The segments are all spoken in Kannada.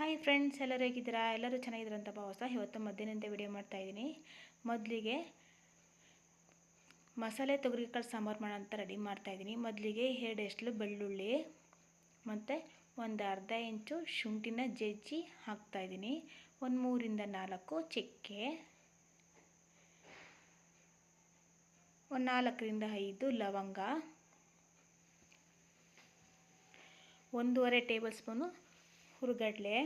ಹಾಯ್ ಫ್ರೆಂಡ್ಸ್ ಎಲ್ಲರೂ ಹೇಗಿದ್ದೀರಾ? ಎಲ್ಲರೂ ಚೆನ್ನಾಗಿದ್ದೀರಾ ಅಂತ ಭಾವಿಸ್ತಾ ಇವತ್ತು ಮಧ್ಯಾಹ್ನದಿಂದ ವಿಡಿಯೋ ಮಾಡ್ತಾಯಿದ್ದೀನಿ ಮೊದಲಿಗೆ ಮಸಾಲೆ ತೊಗರಿಕಾಳು ಸಾಂಬಾರು ಮಾಡೋ ಅಂತ ರೆಡಿ ಮಾಡ್ತಾಯಿದ್ದೀನಿ ಮೊದಲಿಗೆ ಎರಡು ಎಷ್ಟು ಬೆಳ್ಳುಳ್ಳಿ, ಮತ್ತು ಒಂದು ಅರ್ಧ ಇಂಚು ಶುಂಠಿನ ಜಜ್ಜಿ ಹಾಕ್ತಾಯಿದ್ದೀನಿ ಒಂದು ಮೂರಿಂದ ನಾಲ್ಕು ಚಕ್ಕೆ, ಒಂದು ನಾಲ್ಕರಿಂದ ಐದು ಲವಂಗ, ಒಂದೂವರೆ ಟೇಬಲ್ ಸ್ಪೂನು ಹುರುಗಡ್ಲೆ.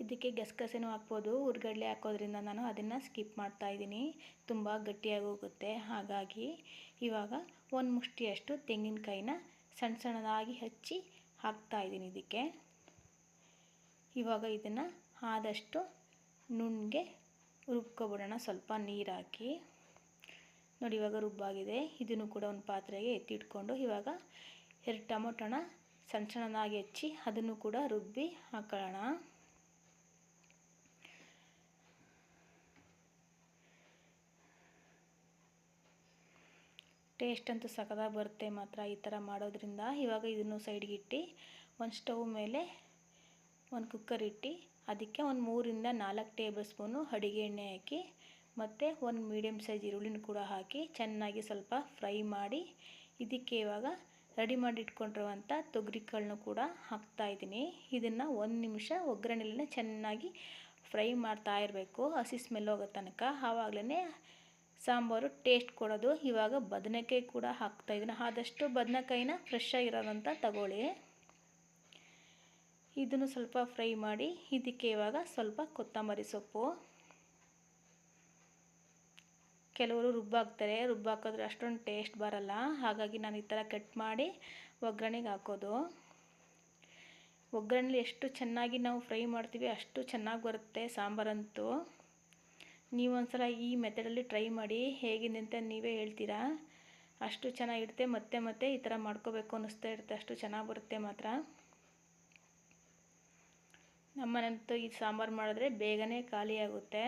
ಇದಕ್ಕೆ ಗಸಗಸೆನೂ ಹಾಕ್ಬೋದು. ಹುರುಗಡ್ಲೆ ಹಾಕೋದ್ರಿಂದ ನಾನು ಅದನ್ನು ಸ್ಕಿಪ್ ಮಾಡ್ತಾ ಇದ್ದೀನಿ. ತುಂಬ ಗಟ್ಟಿಯಾಗಿ ಹೋಗುತ್ತೆ. ಹಾಗಾಗಿ ಇವಾಗ ಒಂದು ಮುಷ್ಟಿಯಷ್ಟು ತೆಂಗಿನಕಾಯಿನ ಸಣ್ಣ ಸಣ್ಣದಾಗಿ ಹಚ್ಚಿ ಹಾಕ್ತಾ ಇದ್ದೀನಿ ಇದಕ್ಕೆ. ಇವಾಗ ಇದನ್ನು ಆದಷ್ಟು ನುಣ್ಣಗೆ ರುಬ್ಕೊಬಿಡೋಣ. ಸ್ವಲ್ಪ ನೀರು ಹಾಕಿ. ನೋಡಿ, ಇವಾಗ ರುಬ್ಬಾಗಿದೆ. ಇದನ್ನು ಕೂಡ ಒಂದು ಪಾತ್ರೆಗೆ ಎತ್ತಿಟ್ಕೊಂಡು, ಇವಾಗ ಎರಡು ಟೊಮೊಟೊನ ಸಣ್ಣ ಸಣ್ಣದಾಗಿ ಹೆಚ್ಚಿ ಅದನ್ನು ಕೂಡ ರುಬ್ಬಿ ಹಾಕೋಣ. ಟೇಸ್ಟ್ ಅಂತೂ ಸಖತ್ತಾಗಿ ಬರುತ್ತೆ ಮಾತ್ರ ಈ ಥರ ಮಾಡೋದ್ರಿಂದ. ಇವಾಗ ಇದನ್ನು ಸೈಡ್ಗೆ ಇಟ್ಟು, ಒಂದು ಸ್ಟವ್ ಮೇಲೆ ಒಂದು ಕುಕ್ಕರ್ ಇಟ್ಟು, ಅದಕ್ಕೆ ಒಂದು ಮೂರಿಂದ ನಾಲ್ಕು ಟೇಬಲ್ ಸ್ಪೂನು ಅಡುಗೆ ಎಣ್ಣೆ ಹಾಕಿ ಮತ್ತು ಒಂದು ಮೀಡಿಯಮ್ ಸೈಜ್ ಈರುಳ್ಳಿನ ಕೂಡ ಹಾಕಿ ಚೆನ್ನಾಗಿ ಸ್ವಲ್ಪ ಫ್ರೈ ಮಾಡಿ ಇದಕ್ಕೆ ಇವಾಗ ರೆಡಿ ಮಾಡಿ ಇಟ್ಕೊಂಡಿರುವಂಥ ತೊಗರಿಕಾಳನ್ನು ಕೂಡ ಹಾಕ್ತಾಯಿದ್ದೀನಿ ಇದನ್ನು ಒಂದು ನಿಮಿಷ ಒಗ್ಗರಣೆಲೇ ಚೆನ್ನಾಗಿ ಫ್ರೈ ಮಾಡ್ತಾ ಇರಬೇಕು. ಹಸಿ ಸ್ಮೆಲ್ ಹೋಗೋ ತನಕ. ಆವಾಗಲೇ ಸಾಂಬಾರು ಟೇಸ್ಟ್ ಕೊಡೋದು. ಇವಾಗ ಬದನೆಕಾಯಿ ಕೂಡ ಹಾಕ್ತಾಯಿದ್ದೀನಿ ಆದಷ್ಟು ಬದನೆಕಾಯಿನ ಫ್ರೆಶ್ ಆಗಿರೋದಂತ ತಗೊಳ್ಳಿ. ಇದನ್ನು ಸ್ವಲ್ಪ ಫ್ರೈ ಮಾಡಿ, ಇದಕ್ಕೆ ಇವಾಗ ಸ್ವಲ್ಪ ಕೊತ್ತಂಬರಿ ಸೊಪ್ಪು. ಕೆಲವರು ರುಬ್ಬಾಕ್ತಾರೆ, ರುಬ್ಬಾಕಿದ್ರೆ ಅಷ್ಟೊಂದು ಟೇಸ್ಟ್ ಬರಲ್ಲ. ಹಾಗಾಗಿ ನಾನು ಈ ಥರ ಕಟ್ ಮಾಡಿ ಒಗ್ಗರಣೆಗೆ ಹಾಕೋದು. ಒಗ್ಗರಣೆಲಿ ಎಷ್ಟು ಚೆನ್ನಾಗಿ ನಾವು ಫ್ರೈ ಮಾಡ್ತೀವಿ ಅಷ್ಟು ಚೆನ್ನಾಗಿ ಬರುತ್ತೆ ಸಾಂಬಾರಂತೂ. ನೀವು ಒಂದ್ಸಲ ಈ ಮೆಥಡಲ್ಲಿ ಟ್ರೈ ಮಾಡಿ ಹೇಗಿದೆ ಅಂತ ನೀವೇ ಹೇಳ್ತೀರಾ? ಅಷ್ಟು ಚೆನ್ನಾಗಿರುತ್ತೆ ಮತ್ತೆ ಮತ್ತೆ ಈ ಥರ ಮಾಡ್ಕೋಬೇಕು ಅನ್ನಿಸ್ತಾ ಇರುತ್ತೆ, ಅಷ್ಟು ಚೆನ್ನಾಗಿ ಬರುತ್ತೆ ಮಾತ್ರ. ನಮ್ಮನೆಂತೂ ಈ ಸಾಂಬಾರು ಮಾಡಿದ್ರೆ ಬೇಗನೆ ಖಾಲಿ ಆಗುತ್ತೆ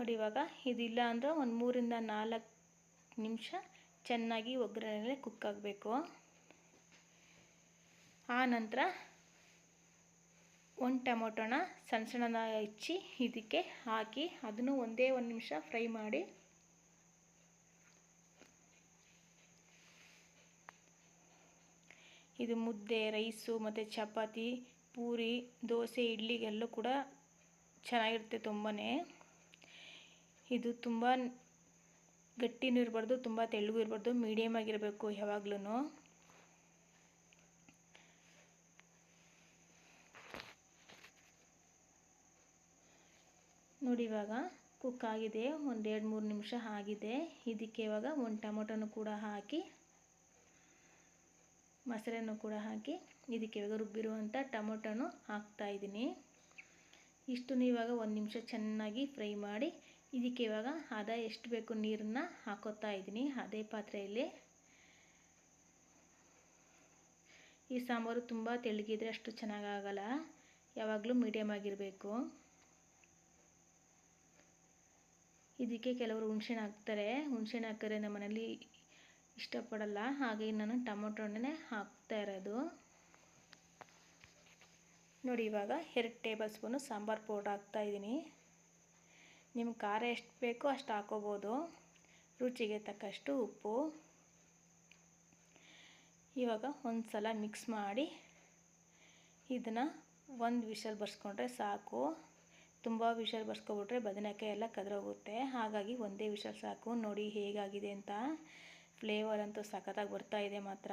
ನೋಡಿ ಇವಾಗ. ಇದಿಲ್ಲ ಅಂದರೆ ಒಂದು ಮೂರಿಂದ ನಾಲ್ಕು ನಿಮಿಷ ಚೆನ್ನಾಗಿ ಒಗ್ಗರಣೆಲೆ ಕುಕ್ ಆಗಬೇಕು. ಆ ನಂತರ ಒಂದು ಟೊಮೊಟೊನ ಸಣ್ಣ ಸಣ್ಣ ಹೆಚ್ಚಿ ಇದಕ್ಕೆ ಹಾಕಿ ಅದನ್ನು ಒಂದೇ ಒಂದು ನಿಮಿಷ ಫ್ರೈ ಮಾಡಿ. ಇದು ಮುದ್ದೆ, ರೈಸು ಮತ್ತು ಚಪಾತಿ, ಪೂರಿ, ದೋಸೆ, ಇಡ್ಲಿಗೆಲ್ಲೂ ಕೂಡ ಚೆನ್ನಾಗಿರುತ್ತೆ ತುಂಬಾ ಇದು ತುಂಬ ಗಟ್ಟಿನೂ ಇರಬಾರ್ದು, ತುಂಬ ತೆಳ್ಳಗೂ ಇರಬಾರ್ದು ಮೀಡಿಯಮ್ ಆಗಿರಬೇಕು ಯಾವಾಗ್ಲೂ ನೋಡಿ ಇವಾಗ ಕುಕ್ ಆಗಿದೆ, ಒಂದು ಎರಡು ಮೂರು ನಿಮಿಷ ಆಗಿದೆ. ಇದಕ್ಕೆ ಇವಾಗ ಒಂದು ಟೊಮೊಟೊನು ಕೂಡ ಹಾಕಿ, ಮೊಸರನ್ನು ಕೂಡ ಹಾಕಿ, ಇದಕ್ಕೆ ಇವಾಗ ರುಬ್ಬಿರುವಂಥ ಟೊಮೊಟೊನು ಹಾಕ್ತಾಯಿದ್ದೀನಿ ಇಷ್ಟನ್ನು ಇವಾಗ ಒಂದು ನಿಮಿಷ ಚೆನ್ನಾಗಿ ಫ್ರೈ ಮಾಡಿ ಇದಕ್ಕೆ ಇವಾಗ ಅದ ಎಷ್ಟು ಬೇಕು ನೀರನ್ನ ಹಾಕೋತಾ ಇದ್ದೀನಿ. ಅದೇ ಪಾತ್ರೆಯಲ್ಲಿ. ಈ ಸಾಂಬಾರು ತುಂಬ ತೆಳ್ಳಗಿದ್ರೆ ಅಷ್ಟು ಚೆನ್ನಾಗಾಗಲ್ಲ. ಯಾವಾಗಲೂ ಮೀಡಿಯಮ್ ಆಗಿರಬೇಕು. ಇದಕ್ಕೆ ಕೆಲವರು ಹುಣ್ಸೆಹಣ್ಣು ಹಾಕ್ತಾರೆ. ಹುಣ್ಸೆಹಣ್ಣು ಹಾಕಿದ್ರೆ ನಮ್ಮ ಮನೇಲಿ ಇಷ್ಟಪಡಲ್ಲ. ಹಾಗೆ ನಾನು ಟೊಮೊಟೊ ಹಣ್ಣೆ ಹಾಕ್ತಾ ಇರೋದು. ನೋಡಿ ಇವಾಗ ಎರಡು ಟೇಬಲ್ ಸ್ಪೂನು ಸಾಂಬಾರು ಪೌಡ್ರ್ ಹಾಕ್ತಾಯಿದ್ದೀನಿ ನಿಮ್ಗೆ ಖಾರ ಎಷ್ಟು ಬೇಕೋ ಅಷ್ಟು ಹಾಕೋಬೋದು. ರುಚಿಗೆ ತಕ್ಕಷ್ಟು ಉಪ್ಪು. ಇವಾಗ ಒಂದು ಸಲ ಮಿಕ್ಸ್ ಮಾಡಿ ಇದನ್ನು ಒಂದು ವಿಷಲ್ ಬರ್ಸ್ಕೊಂಡ್ರೆ ಸಾಕು. ತುಂಬ ವಿಷಲ್ ಬರ್ಸ್ಕೊಬಿಟ್ರೆ ಬದನೆಕಾಯಿ ಎಲ್ಲ ಕದ್ರೋಗುತ್ತೆ. ಹಾಗಾಗಿ ಒಂದೇ ವಿಷಲ್ ಸಾಕು. ನೋಡಿ ಹೇಗಾಗಿದೆ ಅಂತ. ಫ್ಲೇವರ್ ಅಂತೂ ಸಖತ್ತಾಗಿ ಬರ್ತಾಯಿದೆ ಮಾತ್ರ.